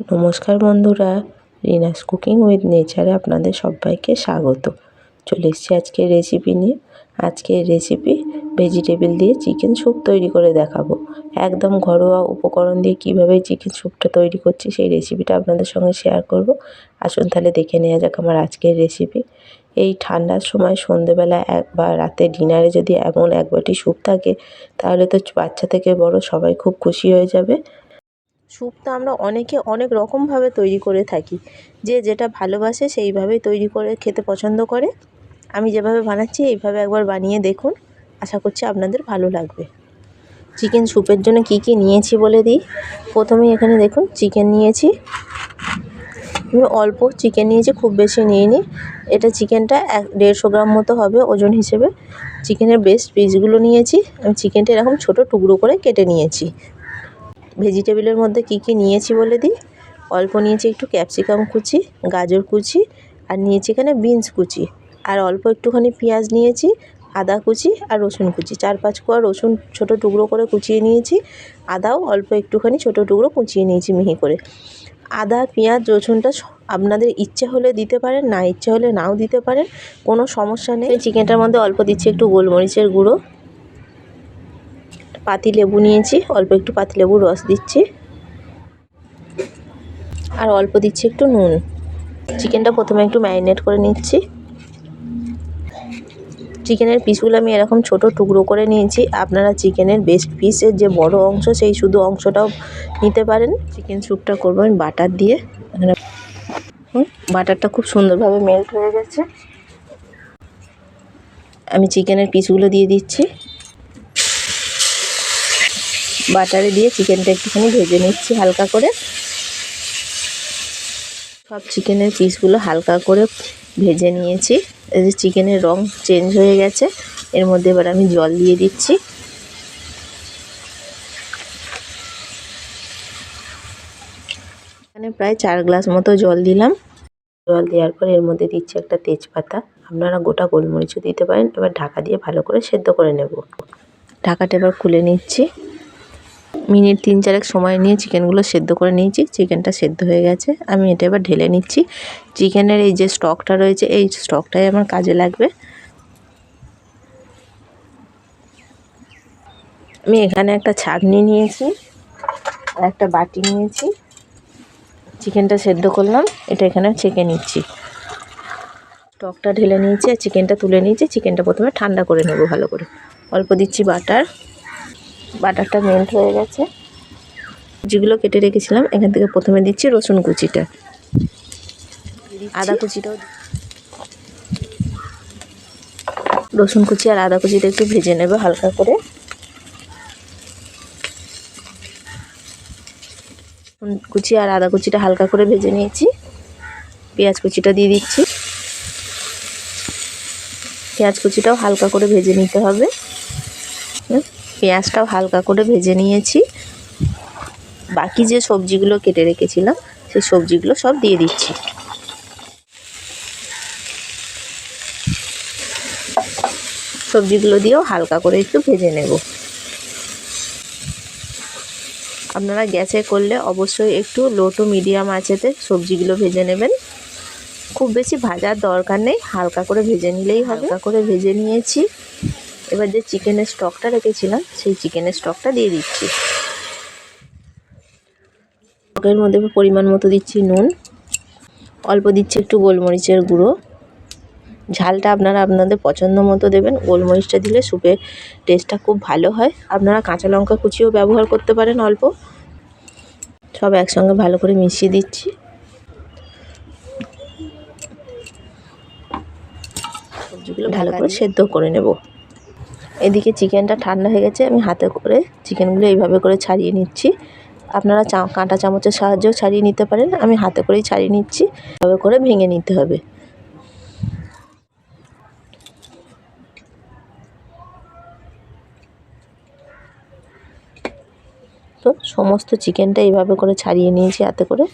নমস্কার বন্ধুরা, Rina's cooking with নেচারে আপনাদের সবাইকে স্বাগত। চলে এসেছি আজকের রেসিপি নিয়ে। আজকের রেসিপি ভেজিটেবিল দিয়ে চিকেন স্যুপ তৈরি করে দেখাবো। একদম ঘরোয়া উপকরণ দিয়ে কীভাবে চিকেন স্যুপটা তৈরি করছি সেই রেসিপিটা আপনাদের সঙ্গে শেয়ার করব। আসুন তাহলে দেখে নেওয়া যাক আমার আজকের রেসিপি এই ঠান্ডার সময় সন্ধেবেলা এক বা রাতে ডিনারে যদি এমন এক বাটি স্যুপ থাকে, তাহলে তো বাচ্চা থেকে বড় সবাই খুব খুশি হয়ে যাবে। স্যুপটা আমরা অনেকে অনেক রকমভাবে তৈরি করে থাকি। যে যেটা ভালোবাসে সেইভাবেই তৈরি করে খেতে পছন্দ করে। আমি যেভাবে বানাচ্ছি এইভাবে একবার বানিয়ে দেখুন। আশা করছি আপনাদের ভালো লাগবে। চিকেন স্যুপের জন্য কি কি নিয়েছি বলে দিই? প্রথমেই এখানে দেখুন চিকেন নিয়েছি। আমি অল্প চিকেন নিয়েছি, খুব বেশি নিইনি। এটা চিকেনটা এক দেড়শো গ্রাম মতো হবে ওজন হিসেবে। চিকেনের বেস্ট পিসগুলো নিয়েছি। আমি চিকেনটা এরকম ছোট টুকরো করে কেটে নিয়েছি। ভেজিটেবিলের মধ্যে কি কি নিয়েছি বলে দিই? অল্প নিয়েছি একটু ক্যাপসিকাম কুচি, গাজর কুচি, আর নিয়েছি এখানে বিনস কুচি। আর অল্প একটুখানি পেঁয়াজ নিয়েছি, আদা কুচি আর রসুন কুচি। চার পাঁচ কোয়া রসুন ছোট টুকরো করে কুচিয়ে নিয়েছি, আদাও অল্প একটুখানি ছোট টুকরো কুচিয়ে নিয়েছি মিহি করে। আদা, পেঁয়াজ, রসুনটা আপনাদের ইচ্ছে হলে দিতে পারেন, না ইচ্ছে হলে নাও দিতে পারেন, কোনো সমস্যা নেই। চিকেনটার মধ্যে অল্প দিচ্ছি একটু গোলমরিচের গুঁড়ো। পাতি লেবু নিয়েছি, অল্প একটু পাতি লেবুর রস দিচ্ছি। আর অল্প দিচ্ছি একটু নুন। চিকেনটা প্রথমে একটু ম্যারিনেট করে নিচ্ছি। চিকেনের পিসগুলো আমি এরকম ছোট টুকরো করে নিয়েছি। আপনারা চিকেনের বেস্ট পিসের যে বড় অংশ, সেই শুধু অংশটাও নিতে পারেন। চিকেন স্যুপটা করব আমি বাটার দিয়ে। বাটারটা খুব সুন্দরভাবে মেল্ট হয়ে গেছে। আমি চিকেনের পিসগুলো দিয়ে দিচ্ছি। বাটারে দিয়ে চিকেনটা একটুখানি ভেজে নিচ্ছি হালকা করে। সব চিকেনের পিসগুলো হালকা করে ভেজে নিয়েছি। এই যে চিকেনের রং চেঞ্জ হয়ে গেছে, এর মধ্যে এবার আমি জল দিয়ে দিচ্ছি। এখানে প্রায় চার গ্লাস মতো জল দিলাম। জল দেওয়ার পর এর মধ্যে দিচ্ছি একটা তেজপাতা। আপনারা গোটা গোলমরিচও দিতে পারেন, এবার ঢাকা দিয়ে ভালো করে সেদ্ধ করে নেব। ঢাকাটা এবার খুলে নিচ্ছি। মিনিট তিন চারেক সময় নিয়ে চিকেনগুলো সেদ্ধ করে নিয়েছি। চিকেনটা সেদ্ধ হয়ে গেছে। আমি এটা এবার ঢেলে নিচ্ছি। চিকেনের এই যে স্টকটা রয়েছে, এই স্টকটাই আমার কাজে লাগবে। আমি এখানে একটা ছাঁকনি নিয়েছি আর একটা বাটি নিয়েছি। চিকেনটা সেদ্ধ করলাম, এটা এখানে ছেঁকে নিচ্ছি। স্টকটা ঢেলে নিয়েছি, আর চিকেনটা তুলে নিয়েছি। চিকেনটা প্রথমে ঠান্ডা করে নেব ভালো করে। অল্প দিচ্ছি বাটার। বাটারটা মেল্ট হয়ে গেছে। যেগুলো কেটে রেখেছিলাম, এখান থেকে প্রথমে দিচ্ছি রসুন কুচিটা। আদা কুচিটাও রসুন কুচি আর আদা কুচিটা একটু ভেজে নেবে হালকা করে। কুচি আর আদা কুচিটা হালকা করে ভেজে নিয়েছি। পেঁয়াজ কুচিটা দিয়ে দিচ্ছি। পেঁয়াজ কুচিটাও হালকা করে ভেজে নিতে হবে। পেঁয়াজটাও হালকা করে ভেজে নিয়েছি। বাকি যে সবজিগুলো কেটে রেখেছিলাম, সেই সবজিগুলো সব দিয়ে দিচ্ছি। সবজিগুলো দিয়েও হালকা করে একটু ভেজে নেব। আপনারা গ্যাসে করলে অবশ্যই একটু লো টু মিডিয়াম আঁচেতে সবজিগুলো ভেজে নেবেন। খুব বেশি ভাজার দরকার নেই, হালকা করে ভেজে নিলেই হালকা করে ভেজে নিয়েছি। এবার যে চিকেনের স্টকটা রেখেছিলাম, সেই চিকেনের স্টকটা দিয়ে দিচ্ছি। স্টকের মধ্যে পরিমাণ মতো দিচ্ছি নুন। অল্প দিচ্ছি একটু গোলমরিচের গুঁড়ো। ঝালটা আপনারা আপনাদের পছন্দ মতো দেবেন। গোলমরিচটা দিলে স্যুপের টেস্টটা খুব ভালো হয়। আপনারা কাঁচা লঙ্কা কুচিও ব্যবহার করতে পারেন অল্প। সব একসঙ্গে ভালো করে মিশিয়ে দিচ্ছি। সবজিগুলো ভালো করে সেদ্ধ করে নেব। এদিকে চিকেনটা ঠান্ডা হয়ে গেছে, আমি হাতে করে চিকেনগুলো এইভাবে করে ছাড়িয়ে নিচ্ছি। আপনারা চা, কাঁটা চামচের সাহায্যেও ছাড়িয়ে নিতে পারেন, আমি হাতে করেই ছাড়িয়ে নিচ্ছি, এভাবে করে ভেঙে নিতে হবে। তো সমস্ত চিকেনটা এইভাবে করে ছাড়িয়ে নিয়েছি হাতে করে।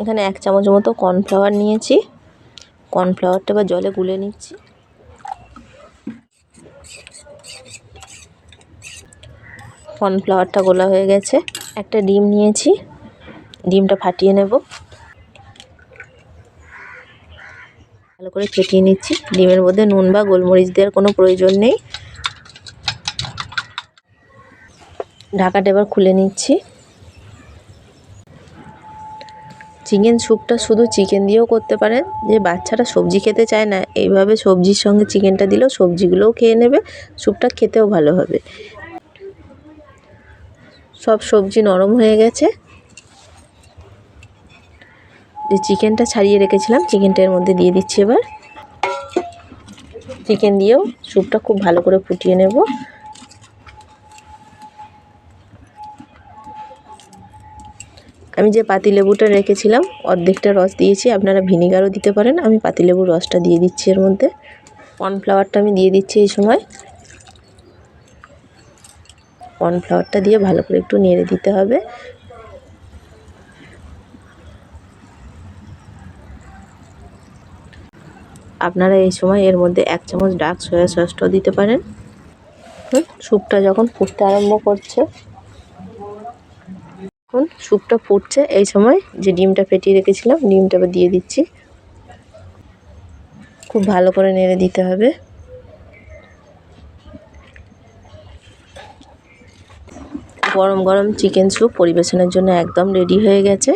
এখানে এক চামচ মতো কর্নফ্লাওয়ার নিয়েছি। কর্নফ্লাওয়ারটা এবার জলে গুলে নিচ্ছি। কর্নফ্লাওয়ারটা গোলা হয়ে গেছে। একটা ডিম নিয়েছি। ডিমটা ফাটিয়ে নেব। ভালো করে ফেটিয়ে নিচ্ছি। ডিমের মধ্যে নুন বা গোলমরিচ দেওয়ার কোনো প্রয়োজন নেই। ঢাকাটা এবার খুলে নিচ্ছি। চিকেন স্যুপটা শুধু চিকেন দিয়েও করতে পারেন। যে বাচ্চারা সবজি খেতে চায় না, এইভাবে সবজির সঙ্গে চিকেনটা দিলেও সবজিগুলোও খেয়ে নেবে। স্যুপটা খেতেও ভালো হবে। সব সবজি নরম হয়ে গেছে। যে চিকেনটা ছাড়িয়ে রেখেছিলাম, চিকেনটা এর মধ্যে দিয়ে দিচ্ছি এবার। চিকেন দিয়েও স্যুপটা খুব ভালো করে ফুটিয়ে নেব। আমি যে পাতিলেবুটা রেখেছিলাম, অর্ধেকটা রস দিয়েছি, আপনারা ভিনিগারও দিতে পারেন। আমি পাতিলেবুর রসটা দিয়ে দিচ্ছি এর মধ্যে। কর্নফ্লাওয়ারটা আমি দিয়ে দিচ্ছি এই সময়। কর্নফ্লাওয়ারটা দিয়ে ভালো করে একটু নেড়ে দিতে হবে। আপনারা এই সময় এর মধ্যে এক চামচ ডার্ক সয়া সসটাও দিতে পারেন। স্যুপটা যখন ফুটতে আরম্ভ করছে, এখন স্যুপটা ফুটছে। এই সময় যে ডিমটা ফেটিয়ে রেখেছিলাম, ডিমটা দিয়ে দিচ্ছি। খুব ভালো করে নেড়ে দিতে হবে। গরম গরম চিকেন স্যুপ পরিবেশনের জন্য একদম রেডি হয়ে গেছে।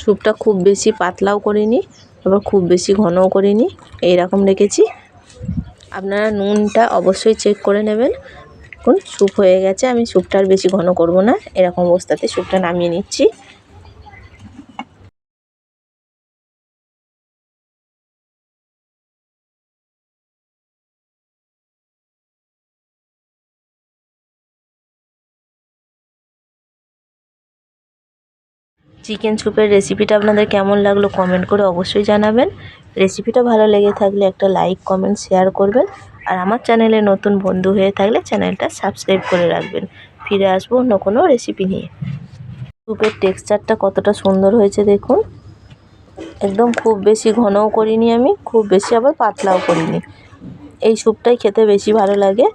স্যুপটা খুব বেশি পাতলাও করিনি, আবার খুব বেশি ঘনও করিনি, এইরকম রেখেছি। আপনারা নুনটা অবশ্যই চেক করে নেবেন। এখন স্যুপ হয়ে গেছে, আমি স্যুপটা আর বেশি ঘন করব না, এরকম অবস্থাতে স্যুপটা নামিয়ে নিচ্ছি। চিকেন স্যুপের রেসিপিটা আপনাদের কেমন লাগল কমেন্ট করে অবশ্যই জানাবেন। রেসিপিটা ভালো লেগে থাকলে একটা লাইক কমেন্ট শেয়ার করবেন। আর আমার চ্যানেলে নতুন বন্ধু হয়ে থাকলে চ্যানেলটা সাবস্ক্রাইব করে রাখবেন। ফিরে আসব অন্য কোনো রেসিপি নিয়ে। স্যুপের টেক্সচারটা কতটা সুন্দর হয়েছে দেখুন। একদম খুব বেশি ঘনও করিনি আমি, খুব বেশি আবার পাতলাও করিনি। এই স্যুপটাই খেতে বেশি ভালো লাগে।